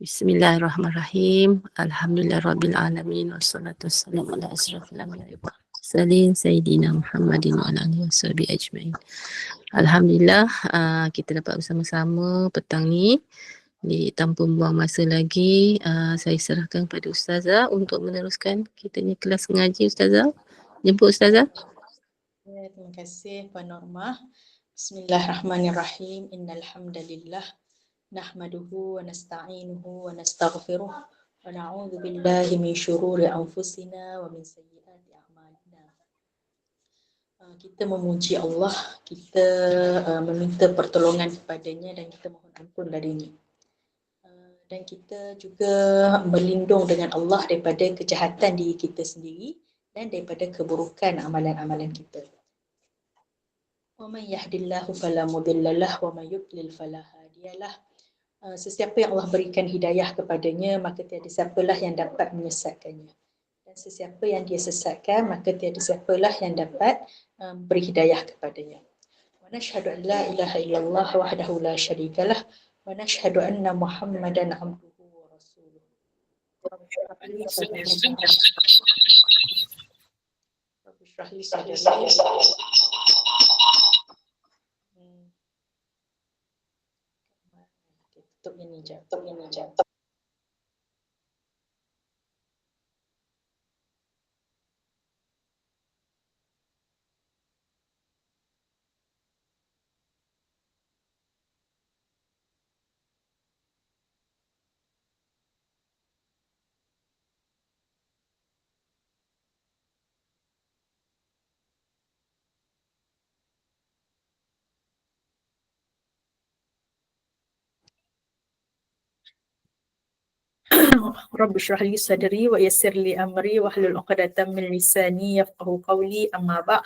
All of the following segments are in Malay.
Bismillahirrahmanirrahim. Alhamdulillahirrabbilalamin. Wassalatu wassalamu ala asrafil mursalin sayyidina Muhammadin wa alihi washabihi ajmain. Alhamdulillah uh, kita dapat bersama-sama petang ni di tanpa buang masa lagi uh, saya serahkan kepada ustazah untuk meneruskan kita ni kelas mengaji ustazah. Jemput ustazah. Ya, terima kasih Puan Normah. Bismillahirrahmanirrahim. Innalhamdalillah. Nahmaduhu wa nasta'inuhu wa nastaghfiruh. Wa na'udhu billahi min syururi anfusina wa min sayyiati a'malina. Uh, kita memuji Allah, kita uh, meminta pertolongan kepadanya dan kita mohon ampun darinya. Uh, dan kita juga berlindung dengan Allah daripada kejahatan diri kita sendiri dan daripada keburukan amalan-amalan kita. Wa man yahdillahu fala mudhillalah wa man yudlil fala hadiyalah. Uh, sesiapa yang Allah berikan hidayah kepadanya maka tiada siapalah yang dapat menyesatkannya. Dan sesiapa yang dia sesatkan maka tiada siapalah yang dapat um, beri hidayah kepadanya. Wa nashhadu an la ilaha illallah wahdahu la syarikalah wa nashhadu anna muhammadan abduhu wa rasuluh. Rabbi shrah li sadri Tutup yang ni je, tutup yang ni je, tutup Li sadri wa yassir li amri wa hlul uqadatan min lisani yafqahu qawli. Amma ba'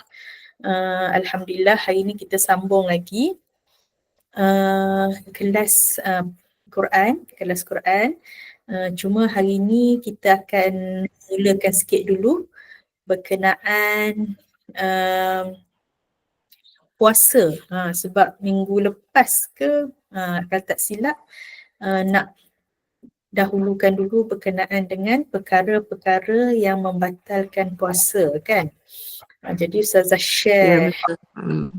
uh, Alhamdulillah hari ini kita sambung lagi. Uh, kelas uh, Quran, kelas Quran. Uh, cuma hari ini kita akan mulakan sikit dulu berkenaan uh, puasa. Uh, sebab minggu lepas ke uh, kalau tak silap uh, nak dahulukan dulu berkenaan dengan perkara-perkara yang membatalkan puasa kan. Ha, jadi Ustazah share. Ya, hmm.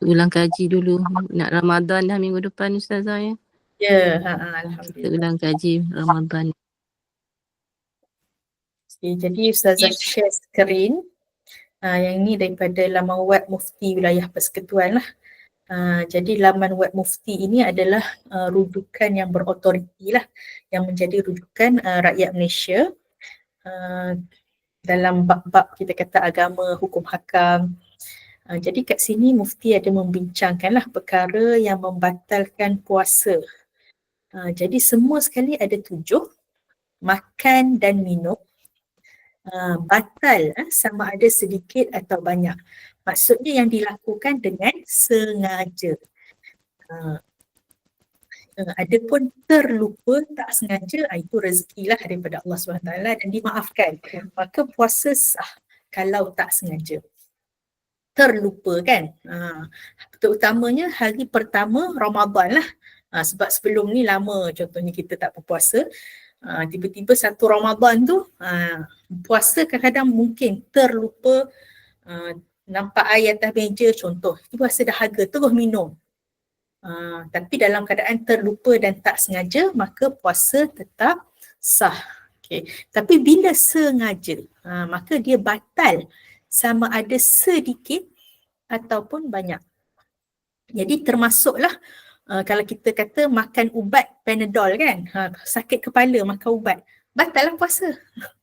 Ulang kaji dulu. Nak Ramadan dah minggu depan Ustazah ya. Ya, ha, ha, Alhamdulillah. Kita ulang kaji Ramadan. Okay, jadi Ustazah share screen. Uh, yang ini daripada laman web Mufti Wilayah Persekutuan lah. Uh, jadi laman web mufti ini adalah uh, rujukan yang berautoriti lah yang menjadi rujukan uh, rakyat Malaysia uh, dalam bab-bab kita kata agama, hukum hakam. Uh, jadi kat sini mufti ada membincangkan lah perkara yang membatalkan puasa. Uh, jadi semua sekali ada tujuh, makan dan minum. Uh, batal uh, sama ada sedikit atau banyak. Maksudnya yang dilakukan dengan sengaja. Uh, uh, ada pun terlupa tak sengaja uh, itu rezekilah daripada Allah SWT dan dimaafkan. Maka puasa sah kalau tak sengaja. Terlupa kan. Uh, terutamanya hari pertama Ramadan lah. Uh, sebab sebelum ni lama contohnya kita tak berpuasa. Uh, tiba-tiba satu Ramadan tu uh, puasa kadang-kadang mungkin terlupa uh, nampak air atas meja contoh, ibu rasa dahaga terus minum. Uh, tapi dalam keadaan terlupa dan tak sengaja maka puasa tetap sah. Okay. Tapi bila sengaja uh, maka dia batal sama ada sedikit ataupun banyak. Jadi termasuklah uh, kalau kita kata makan ubat Panadol kan, uh, sakit kepala makan ubat batal lah puasa.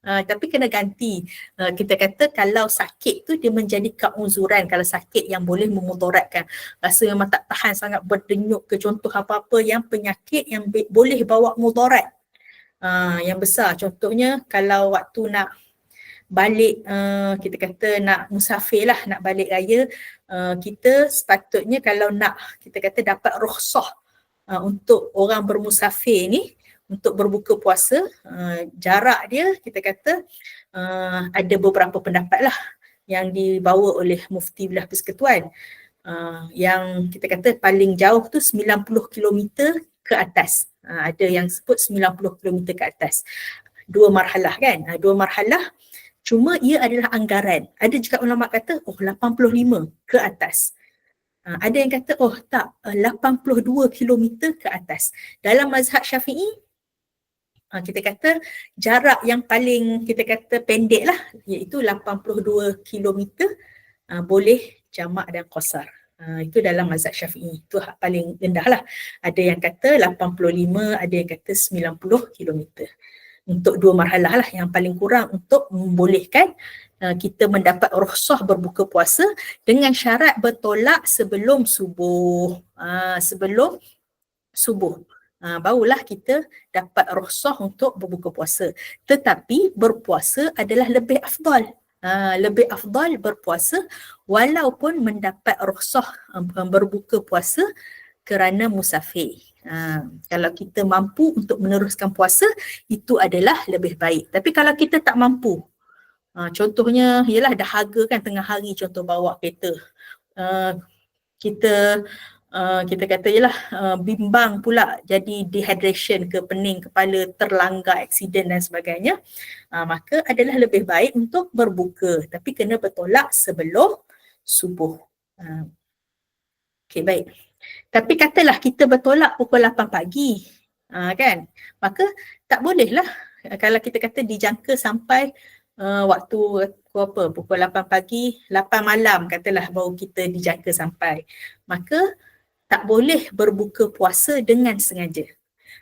Uh, tapi kena ganti. Uh, kita kata kalau sakit tu dia menjadi keuzuran kalau sakit yang boleh memudaratkan. Rasa memang tak tahan sangat berdenyuk ke contoh apa-apa yang penyakit yang be- boleh bawa mudarat. Uh, yang besar contohnya kalau waktu nak balik uh, kita kata nak musafir lah nak balik raya uh, kita sepatutnya kalau nak kita kata dapat rukhsah uh, untuk orang bermusafir ni untuk berbuka puasa uh, jarak dia kita kata uh, ada beberapa pendapat lah yang dibawa oleh mufti belah persekutuan Uh, yang kita kata paling jauh tu 90 km ke atas. Uh, ada yang sebut 90 km ke atas. Dua marhalah kan? Uh, dua marhalah cuma ia adalah anggaran. Ada juga ulama kata oh 85 ke atas. Uh, ada yang kata oh tak uh, 82 km ke atas. Dalam mazhab Syafi'i uh, kita kata jarak yang paling kita kata pendek lah iaitu 82 km uh, boleh jamak dan qasar. Uh, itu dalam mazhab syafi'i. Itu hak paling rendah lah. Ada yang kata 85, ada yang kata 90 km. Untuk dua marhalah lah yang paling kurang untuk membolehkan uh, kita mendapat rukhsah berbuka puasa dengan syarat bertolak sebelum subuh. Uh, sebelum subuh. Uh, barulah kita dapat rukhsah untuk berbuka puasa. Tetapi berpuasa adalah lebih afdal. Uh, lebih afdal berpuasa walaupun mendapat rukhsah um, berbuka puasa kerana musafir. Ha, kalau kita mampu untuk meneruskan puasa itu adalah lebih baik. Tapi kalau kita tak mampu, ha, contohnya ialah dahaga kan tengah hari contoh bawa kereta. Uh, kita uh, kita kata ialah uh, bimbang pula jadi dehydration ke pening kepala terlanggar aksiden dan sebagainya. Uh, maka adalah lebih baik untuk berbuka tapi kena bertolak sebelum subuh. Uh, okay baik. Tapi katalah kita bertolak pukul 8 pagi, uh, kan? Maka tak bolehlah kalau kita kata dijangka sampai uh, waktu pukul apa? Pukul 8 pagi, 8 malam katalah baru kita dijangka sampai. Maka tak boleh berbuka puasa dengan sengaja.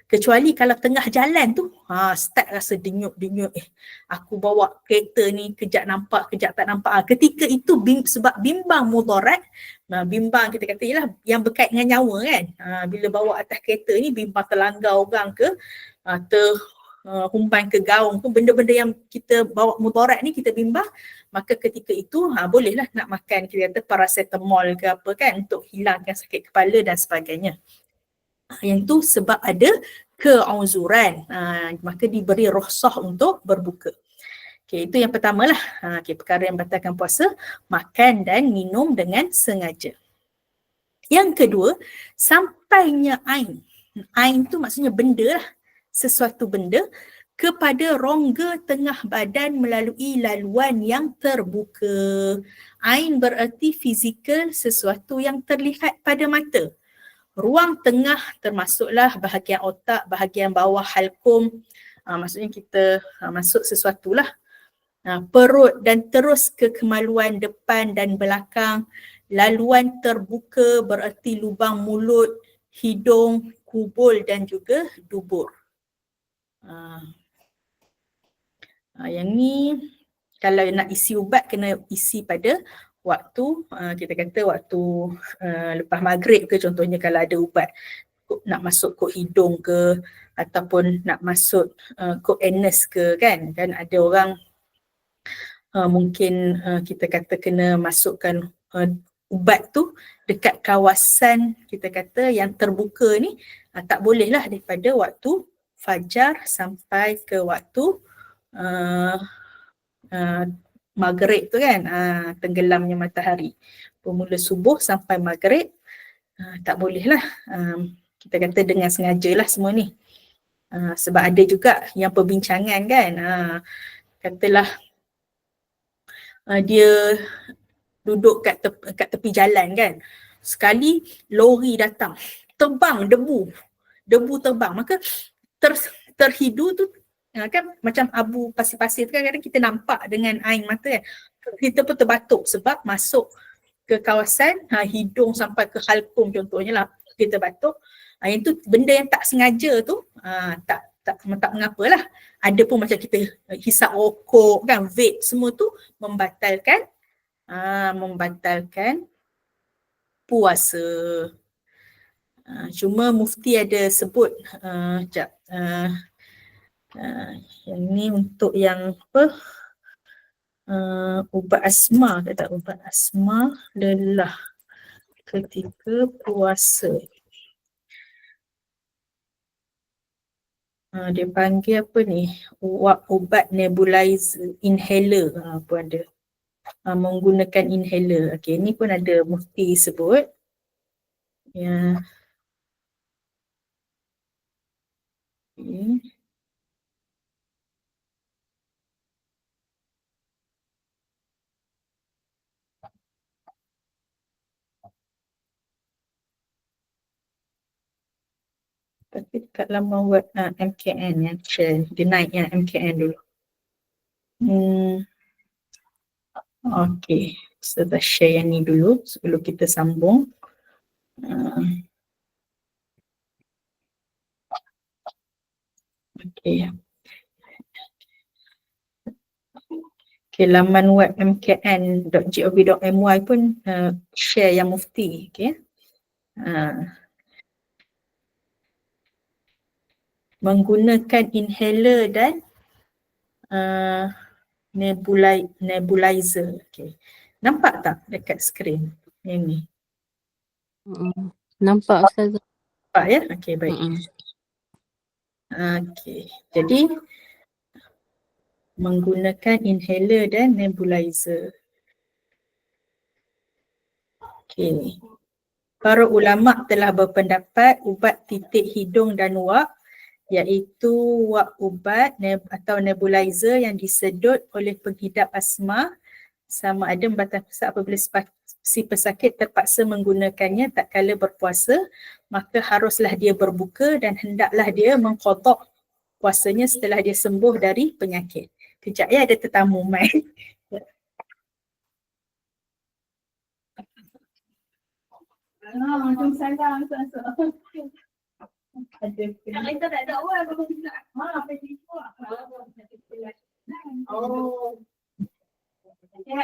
Kecuali kalau tengah jalan tu, ha, start rasa denyut-denyut. Eh, aku bawa kereta ni kejap nampak, kejap tak nampak. Ha, ketika itu bim, sebab bimbang mudarat, ha, bimbang kita kata ialah yang berkait dengan nyawa kan. Ha, bila bawa atas kereta ni bimbang terlanggar orang ke, ha, ter uh, humpan ke gaung tu, benda-benda yang kita bawa mudarat ni kita bimbang, maka ketika itu ha, bolehlah nak makan kita kata paracetamol ke apa kan untuk hilangkan sakit kepala dan sebagainya. Ah, yang tu sebab ada keuzuran uh, maka diberi rohsah untuk berbuka. Okay, itu yang pertama lah uh, okay, perkara yang batalkan puasa makan dan minum dengan sengaja. Yang kedua sampainya ain. Ain tu maksudnya benda lah sesuatu benda kepada rongga tengah badan melalui laluan yang terbuka. Ain bererti fizikal sesuatu yang terlihat pada mata ruang tengah termasuklah bahagian otak, bahagian bawah halkum. Uh, maksudnya kita uh, masuk sesuatu lah. Uh, perut dan terus ke kemaluan depan dan belakang. Laluan terbuka bererti lubang mulut, hidung, kubul dan juga dubur. Uh, uh, yang ni kalau nak isi ubat kena isi pada waktu uh, kita kata waktu uh, lepas maghrib ke contohnya kalau ada ubat nak masuk kod hidung ke ataupun nak masuk uh, kod anus ke kan? Kan ada orang uh, mungkin uh, kita kata kena masukkan uh, ubat tu dekat kawasan kita kata yang terbuka ni uh, tak bolehlah daripada waktu fajar sampai ke waktu uh, uh, maghrib tu kan uh, tenggelamnya matahari. Bermula subuh sampai maghrib uh, tak boleh lah um, kita kata dengan sengaja lah semua ni. Uh, sebab ada juga yang perbincangan kan uh, katalah uh, dia duduk kat, te- kat tepi jalan kan. Sekali lori datang terbang debu debu terbang. Maka ter, terhidu tu Ha, kan macam abu pasir-pasir tu kan kadang kita nampak dengan air mata kan. Kita pun terbatuk sebab masuk ke kawasan ha, hidung sampai ke halkum contohnya lah kita batuk. Ha, yang tu benda yang tak sengaja tu ha, tak tak tak mengapalah. Ada pun macam kita hisap rokok kan vape semua tu membatalkan ha, membatalkan puasa. Ha, cuma mufti ada sebut uh, jap, uh, yang ni untuk yang apa uh, ubat asma tak ubat asma lelah ketika puasa. Uh, dia panggil apa ni? Ubat, ubat nebulizer inhaler uh, pun ada. uh, menggunakan inhaler. Okey, ni pun ada mufti sebut. Ya. Tapi dekat laman web uh, MKN yang share, dia naik yang MKN dulu. Hmm. Okay, so dah share yang ni dulu sebelum kita sambung. Uh. Okay. Okay, laman web mkn.gov.my pun uh, share yang mufti. Okay. Uh. menggunakan inhaler dan uh, nebuli- nebulizer. Okay. Nampak tak dekat skrin yang ni? Nampak Ustazah? Nampak ya? Okay, baik. Mm-mm. Okay, jadi menggunakan inhaler dan nebulizer. Okay. Para ulama telah berpendapat ubat titik hidung dan wak iaitu wak ubat atau nebulizer yang disedut oleh penghidap asma sama ada membatalkan apabila si pesakit terpaksa menggunakannya tak kala berpuasa maka haruslah dia berbuka dan hendaklah dia mengkodok puasanya setelah dia sembuh dari penyakit. Kejap ya ada tetamu mai. Ah, macam. Ada kita tak tahu apa kita. Ha, apa? Oh. Kami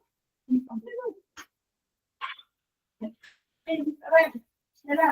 Dia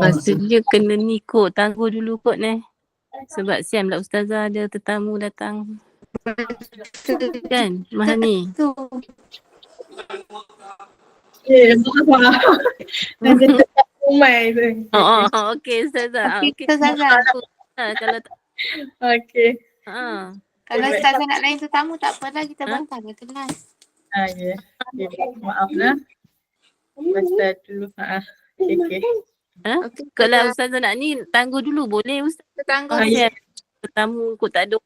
Maksudnya kena ni kot Tangguh dulu kot ni Sebab siam lah ustazah ada tetamu datang. Kan Mahani? Umai tu. Oh, oh, oh okey ustazah. Ah, Okey, Okey, Ustazah. Ah, kalau tak, Okay. ah. Kalau. Ustazah nak lain tetamu tak apalah kita Ha? bantah ke kelas. Ah, ya. Okay. Maaf lah. Baca dulu. Ah, okay, okay. Okey. Kalau ustazah nak ni, tangguh dulu boleh ustaz. tetangga. Ah, ya. Tetamu kot tak ada.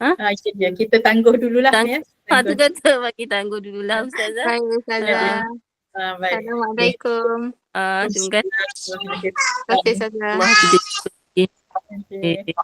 Ah, ya, ya. Kita tangguh dululah Tang- ya. Ha, tu kata bagi tangguh dululah ustazah. Baik Ustazah. Ah, baik. Assalamualaikum. Ah, terima kasih. Terima kasih. Terima kasih Ustazah. Allah Okay. Eh,